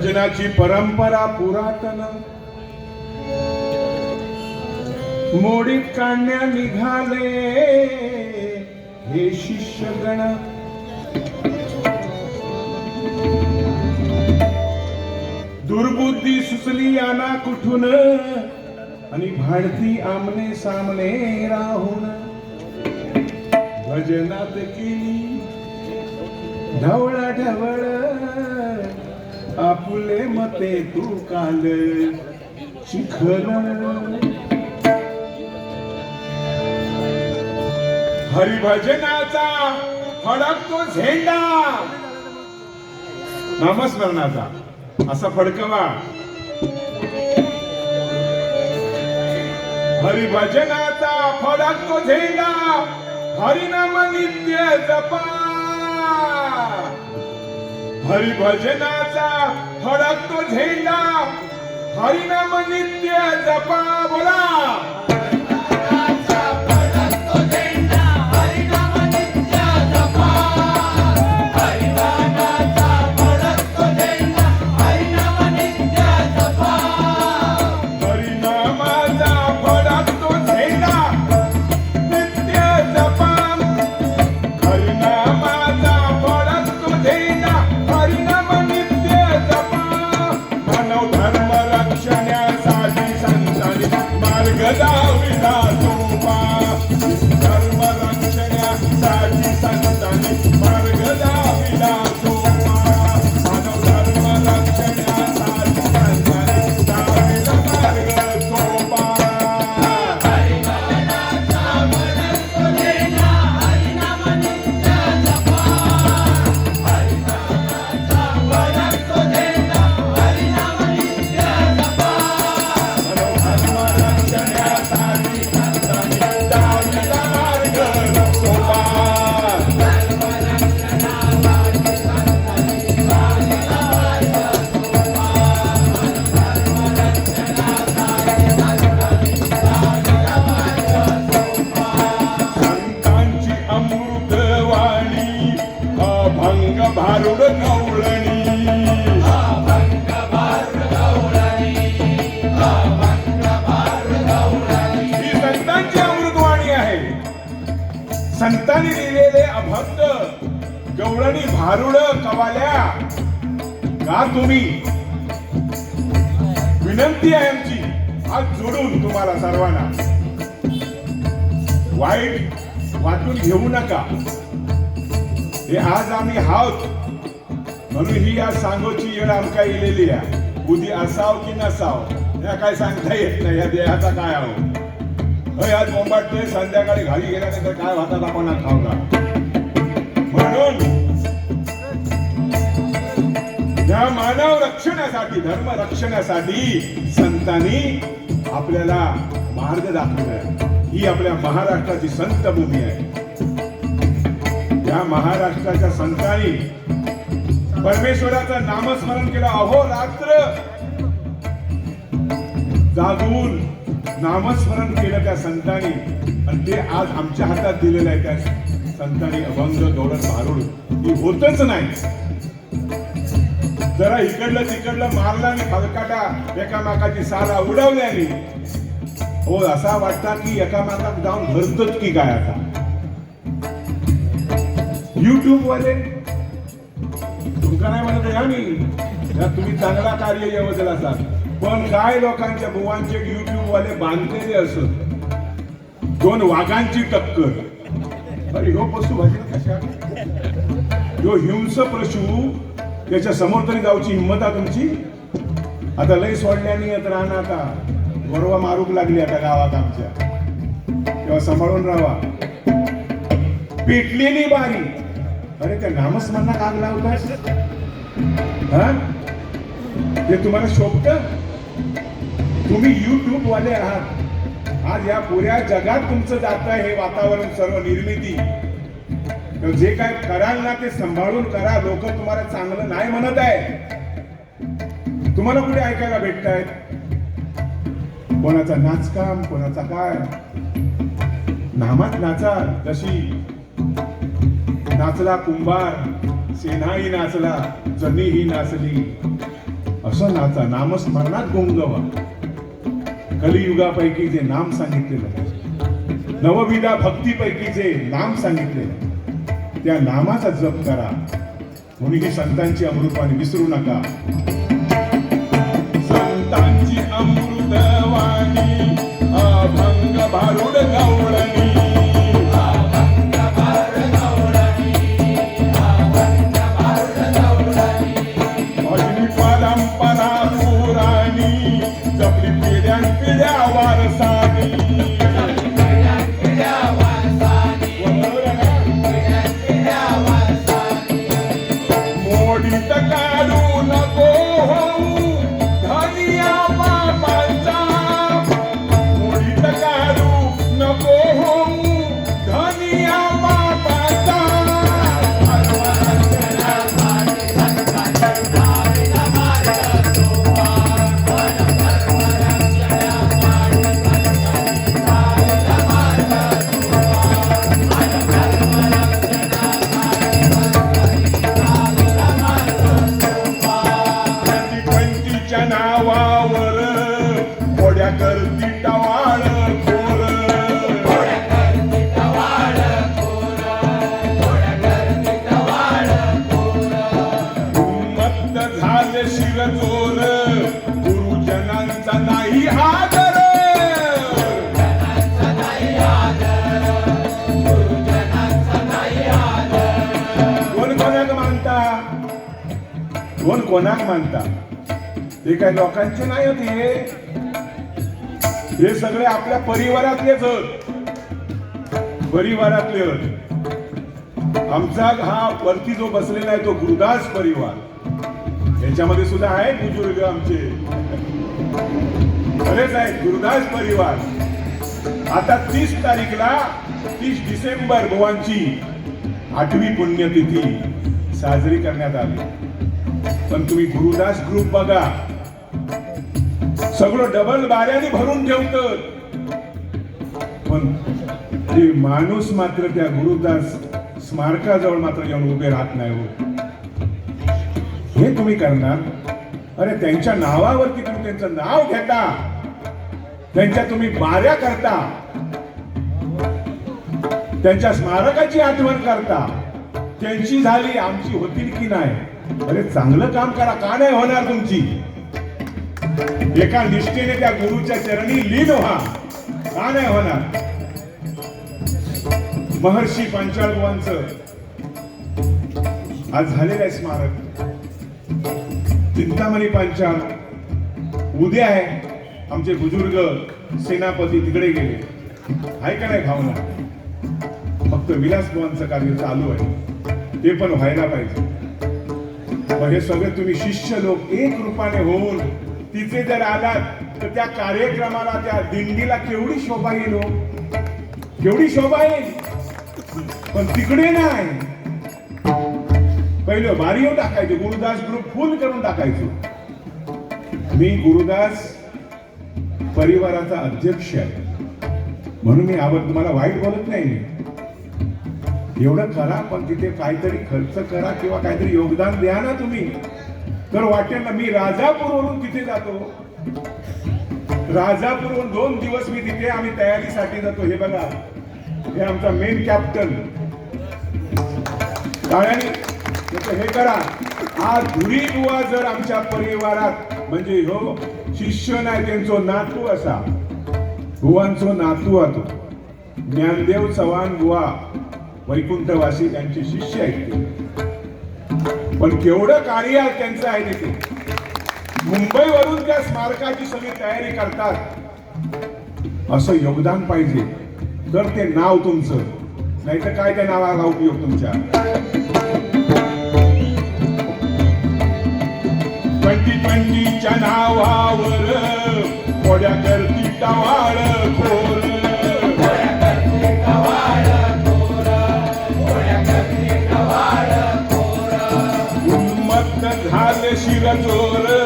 भजनाची परंपरा पुरातन. मोडीत काढण्या निघाले हे शिष्यगण. दुर्बुद्धी सुचली आना कुठून? आणि भाडती आमने सामने राहून. भजनात केली ढवळ ढवळ आपले मते तू काल शिखर हरिभजनाचा फडकतो झेंडा. नामस्मरणाचा असा फडकवा. हरिभजनाचा फडकतो झेंडा. हरिनाम नित्य जपा. हरिभजनाचा फडकतो झेंडा. हरिनाम नित्य जपा बोला. गवळणी भारुड कवाल्या. का तुम्ही? विनंती आहे आमची. हात जोडून तुम्हाला सर्वांना. वाईट वाटून घेऊ नका. हे आज आम्ही आहोत. म्हणून ही आज सांगोची येळ आमका इलेली आहे. उदी असाव की नसाव या काय सांगता येत नाही या देहाचा काय आहो? होय आज बोंबाटतोय संध्याकाळी घाली गेल्यानंतर काय हातात आपण खाऊ का म्हणून या मानव रक्षणासाठी धर्म रक्षणासाठी संतांनी आपल्याला मार्ग दाखवलाय ही आपल्या महाराष्ट्राची संत भूमी आहे. या महाराष्ट्राच्या संतांनी परमेश्वराचं नामस्मरण केलं. अहो रात्र! जागून नामस्मरण केलं त्या संतांनी. आणि ते आज आमच्या हातात दिलेलं आहे त्या संतांनी अभंग गौरव भारूड. ही होतच नाही. जरा इकडलं तिकडलं मारला आणि फलकाटा एकामेकाची साला उडवल्याने हो असा वाटता की एकामेकात जाऊन भरतोच की काय आता. युट्यूब वाले तुमका नाही म्हणत या मी. तुम्ही चांगला कार्य याबद्दल असाल. पण काय लोकांच्या भुवांचे युट्यूब वाले बांधलेले असत? दोन वाघांची टक्कर. अरे ह्यो पशु भाजी कशा ह्यो हिंस पशु त्याच्यासमोर तरी जाऊची हिंमत आहे तुमची? आता लय सोडल्याने येत राहणार आता. गोरवा मारूक लागली आता गावात आमच्या. तेव्हा सांभाळून राहा. पेटलेली बारी. अरे त्या नामस्मरणात आग लावतास? हा? ते तुम्हाला शोभत? तुम्ही युट्यूब वाले आहात. आज या पुऱ्या जगात तुमचं जात हे वातावरण सर्व निर्मिती तर जे काय कराल ना ते सांभाळून करा. लोक तुम्हाला चांगलं नाही म्हणत आहे तुम्हाला कुठे ऐकायला भेटत आहेत कोणाचा नाचकाम कोणाचा काय? नामात नाचा जशी नाचला कुंभार सेनाही नाचला जनीही नाचली. असं नाचा नामस्मरणात गोंगवा. कलियुगापैकी जे नाम सांगितलेलं नवविधा भक्तीपैकी जे नाम सांगितलेलं त्या नामाचा जप करा. कोणीही संतांची अमृतवाणी विसरू नका. संतांची अमृतवाणी अभंग भारुड गाऊ करती टवाळ खोर उन्मत्त झाले शिरचोर गुरुजनांचा नाही आदर कोण कोणाक मानता? ते कोणाक मानता हे काय लोकांचे नाही होते हे सगळे आपल्या परिवारातलेच होत परिवारातले आमचा हा वरती जो बसलेला आहे तो गुरुदास परिवार. याच्यामध्ये सुद्धा आहे बुजुर्ग आमचे. खरेच आहे गुरुदास परिवार. आता तीस तारीखला तीस डिसेंबर भवांची आठवी पुण्यतिथी साजरी करण्यात आली. पण तुम्ही गुरुदास ग्रुप बघा. सगळं डबल बाऱ्याने भरून ठेवत पण ते माणूस मात्र त्या गुरुदास स्मारकाजवळ मात्र येऊन उभे राहत नाही हो. हे तुम्ही करणार? अरे त्यांच्या नावावरती तुम्ही त्यांचं नाव घेता. त्यांच्या तुम्ही बाऱ्या करता. त्यांच्या स्मारकाची आठवण करता. त्यांची झाली आमची होतील की नाही? अरे चांगलं काम करा. का नाही होणार तुमची? एका निष्ठेने त्या गुरुच्या चरणी लीन व्हा. का नाही होणार? महर्षी पांचाळ बुवांचं आज झालेलं आहे स्मारक. चिंतामणी पांचाळ उद्या आहे. आमचे बुजुर्ग सेनापती तिकडे गेले. आहे का नाही भावना? फक्त विलास बुवांचं कार्य चालू आहे. ते पण व्हायला पाहिजे. मग हे सगळे तुम्ही शिष्य लोक एक रूपाने होऊन तिथे जर आलात तर त्या कार्यक्रमाला त्या दिंडीला केवढी शोभा येईल हो? केवढी शोभा येईल? पण तिकडे नाही. पहिलं बारीव टाकायचे गुरुदास ग्रुप फुल करून टाकायचो. मी गुरुदास परिवाराचा अध्यक्ष आहे. म्हणून मी आवड तुम्हाला वाईट बोलत नाही एवढं करा पण तिथे काहीतरी खर्च करा किंवा काहीतरी योगदान द्या ना तुम्ही. तर वाटेल ना मी राजापूरवरून तिथे जातो. राजापूरवरून दोन दिवस मी तिथे आम्ही तयारीसाठी जातो. हे बघा हे आमचा मेन कॅप्टन हे करा. हा धुरी बुवा जर आमच्या परिवारात म्हणजे हो शिष्य नाही त्यांचो नातू असा. गुवांचो नातू होतो ज्ञानदेव चव्हाण बुवा वैकुंठवासी त्यांचे शिष्य आहेत पण केवढं कार्य त्यांचं आहे तिथे मुंबईवरून त्या स्मारकाची सगळी तयारी करतात. असं योगदान पाहिजे. तर ते नाव तुमचं. नाही तर काय त्या नावाला उपयोग तुमच्या? ट्वेंटी ट्वेंटीच्या नावावर करती टवाळ झाले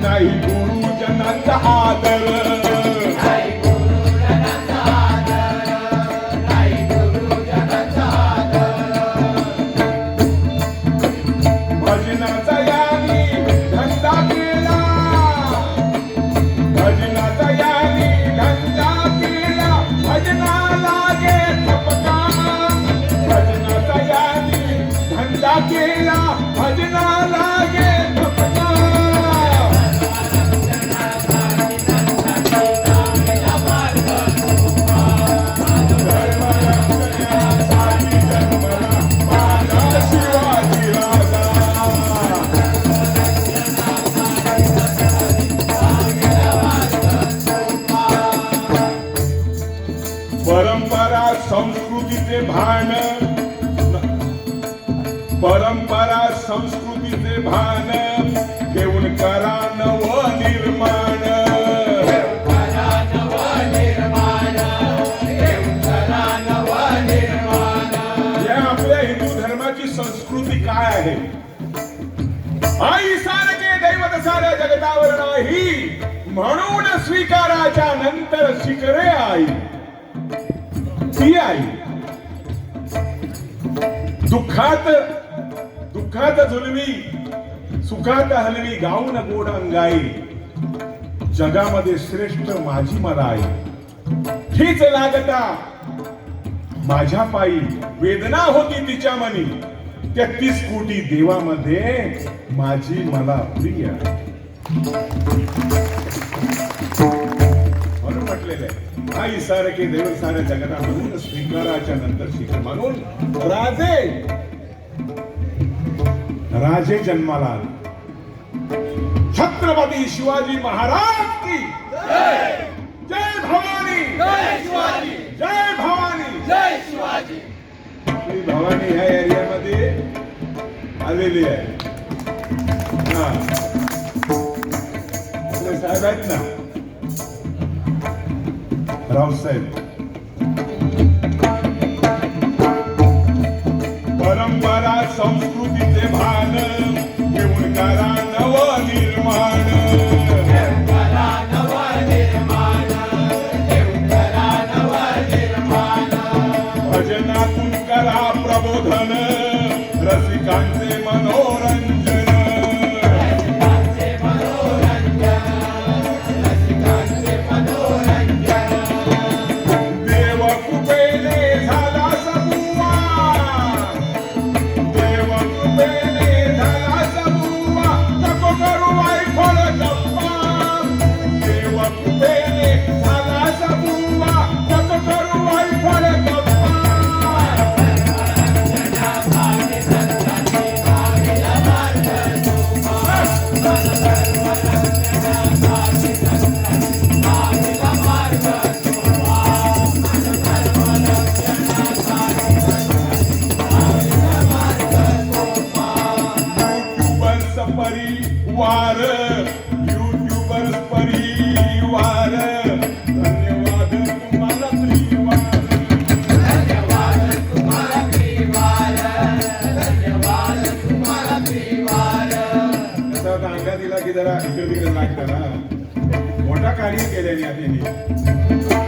नाही गुरुजनांचा आदर. परंपरा संस्कृतीचे भान घेऊन करा नव निर्माण. या आपल्या हिंदू धर्माची संस्कृती काय आहे? आई सारखे दैवत साऱ्या जगतावर नाही म्हणून स्वीकाराच्या नंतर शिकरे आई. ती आई. दुःखात सुखात झुलवी सुखात हलवी गाऊन गोड अंगाई. जगामध्ये श्रेष्ठ माझी मला आई हीच लागता. माझ्या पायी वेदना होती तिच्या मनी. तेहतीस कोटी देवामध्ये माझी मला प्रिय. म्हणून म्हटलेलं आहे आई सारखे देव साऱ्या जगता म्हणून स्वीकाराच्या नंतर शिक म्हणून राजे राजे जन्माला आले छत्रपती शिवाजी महाराज की। जय भवानी। जय भवानी। श्री भवानी ह्या एरियामध्ये आलेली आहे. हा. साहेब आहेत ना? रावसाहेब. संस्कृतीचे भान घेऊन करा नव कार्य केल्याने त्याने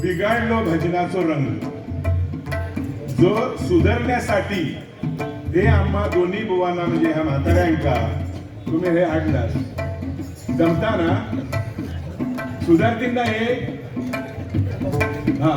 बिघाडलो भजनाचो रंग. जो सुधारण्यासाठी हे आम्हा दोन्ही बुवांना म्हणजे ह्या म्हाताऱ्यांका तुम्ही हे हाडलास जमता ना सुधारतील ना हे हा.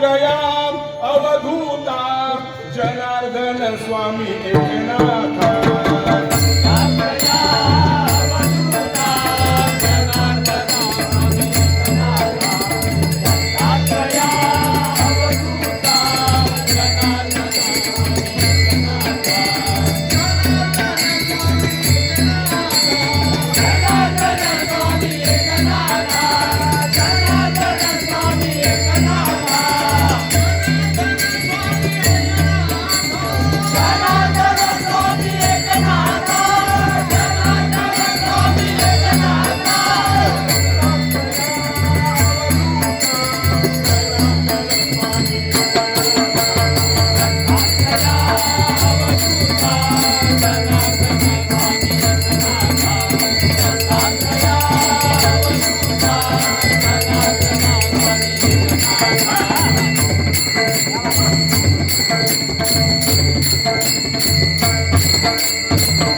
जया अवधूता जनार्दन स्वामी एकनाथ। Thank you.